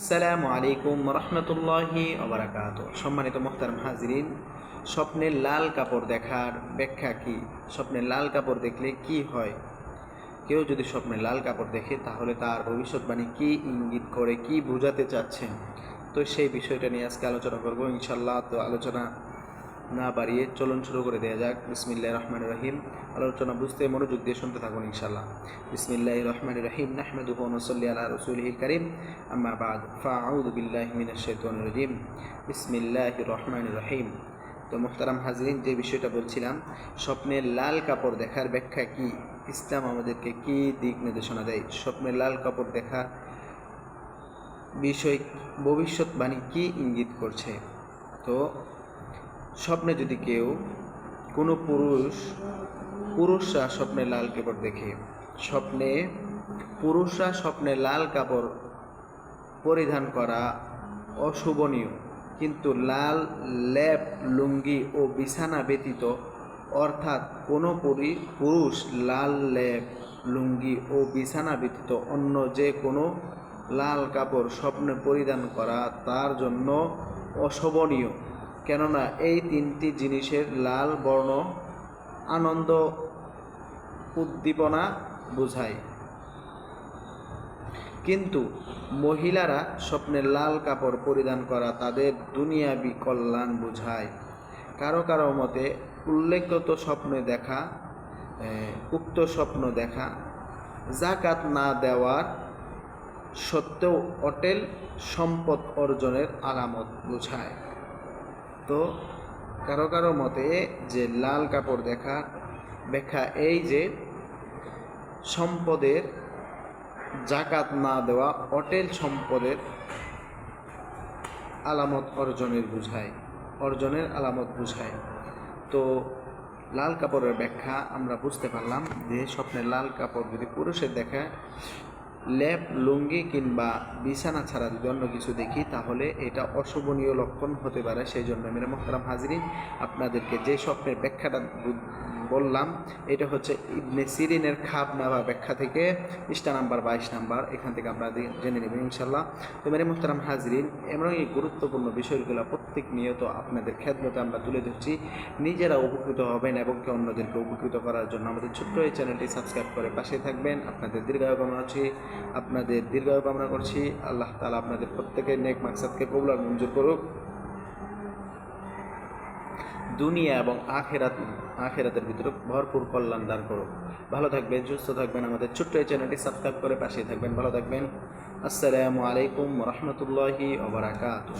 আসসালামু আলাইকুম রহমতুল্লাহি অবরাকাত সম্মানিত মুখতার হাজরিন স্বপ্নের লাল কাপড় দেখার ব্যাখ্যা কি? স্বপ্নের লাল কাপড় দেখলে কি হয়? কেউ যদি স্বপ্নে লাল কাপড় দেখে, তাহলে তার ভবিষ্যৎবাণী কি ইঙ্গিত করে, কি বোঝাতে চাচ্ছেন? তো সেই বিষয়টা নিয়ে আজকে আলোচনা করব ইনশাল্লাহ তো আলোচনা না বাড়িয়ে চলন শুরু করে দেওয়া যাক। বিসমিল্লাহ রহমান রহিম। আলোচনা, বুঝতে মনোযোগ দিয়ে শুনতে থাকুন ইনশাল্লাহ বিসমিল্লাহ রহমান রহিম। নাহমেদুহ নসল্লি আল্লাহ রসুলহিল করিম। আম্মা বাদ। বিসমিল্লাহ রহমান রহিম। তো মোহতারাম হাজরিন, যে বিষয়টা বলছিলাম, স্বপ্নের লাল কাপড় দেখার ব্যাখ্যা কি? ইসলাম আমাদেরকে কি দিক নির্দেশনা দেয়? স্বপ্নের লাল কাপড় দেখা বিষয় ভবিষ্যৎবাণী কি ইঙ্গিত করছে? তো স্বপ্নে যদি কেউ কোনো পুরুষ, পুরুষরা স্বপ্নে লাল কাপড় দেখে, স্বপ্নে পুরুষরা স্বপ্নে লাল কাপড় পরিধান করা অশোভনীয়। কিন্তু লাল ল্যাপ লুঙ্গি ও বিছানা ব্যতীত অর্থাৎ কোনো পরি পুরুষ লাল ল্যাপ লুঙ্গি ও বিছানা ব্যতীত অন্য যে কোনো লাল কাপড় স্বপ্নে পরিধান করা তার জন্য অশোভনীয়। কেননা এই তিনটি জিনিসের লাল বর্ণ আনন্দ, উদ্দীপনা বোঝায়। কিন্তু মহিলারা স্বপ্নে লাল কাপড় পরিধান করা তাদের দুনিয়াবি কল্যাণ বোঝায়। কারও কারও মতে উল্লেখিত স্বপ্নে দেখা উক্ত স্বপ্ন দেখা জাকাত না দেওয়ার সত্ত্বেও অটেল সম্পদ অর্জনের আলামত বোঝায়। তো কারও কারও মতে যে লাল কাপড় দেখা ব্যাখ্যা এই যে সম্পদের জাকাত না দেওয়া অটেল সম্পদের আলামত অর্জনের বুঝায়, অর্জনের আলামত বুঝায়। তো লাল কাপড়ের ব্যাখ্যা আমরা বুঝতে পারলাম যে স্বপ্নের লাল কাপড় যদি পুরুষের দেখা ল্যাপ লুঙ্গি কিংবা বিছানা ছাড়া যদি অন্য কিছু দেখি, তাহলে এটা অশোভনীয় লক্ষণ হতে পারে। সেই জন্য মেরে মোহতারাম হাজরিন, আপনাদেরকে যে স্বপ্নের ব্যাখ্যাটা বললাম, এটা হচ্ছে ইবনে সিরিনের নেওয়া ব্যাখ্যা থেকে, পৃষ্ঠা নাম্বার বাইশ নাম্বার, এখান থেকে আমরা জেনে নেব ইনশাল্লাহ তো মেরে মোহতারাম হাজরিন এমন এই গুরুত্বপূর্ণ বিষয়গুলো প্রত্যেক নিয়ত আপনাদের খেদমতে আমরা তুলে ধরছি। নিজেরা উপকৃত হবেন এবং কি অন্যদেরকে উপকৃত করার জন্য আমাদের ছোট্ট এই চ্যানেলটি সাবস্ক্রাইব করে পাশে থাকবেন। আপনাদের দীর্ঘায়ু কামনা করছি, আপনাদের দীর্ঘায়ু কামনা করছি। আল্লাহ তালা আপনাদের প্রত্যেকের নেক মাকসাদকে কবুল আর মঞ্জুর করুক। দুনিয়া এবং আখেরাত আখেরাতের ভিতরে ভরপুর কল্যাণ দান করো। ভালো থাকবেন, সুস্থ থাকবেন। আমাদের ছোট্ট এই চ্যানেলটি সাবস্ক্রাইব করে পাশে থাকবেন। ভালো থাকবেন। আসসালামু আলাইকুম রহমতুল্লাহি ওবরাকাতুহ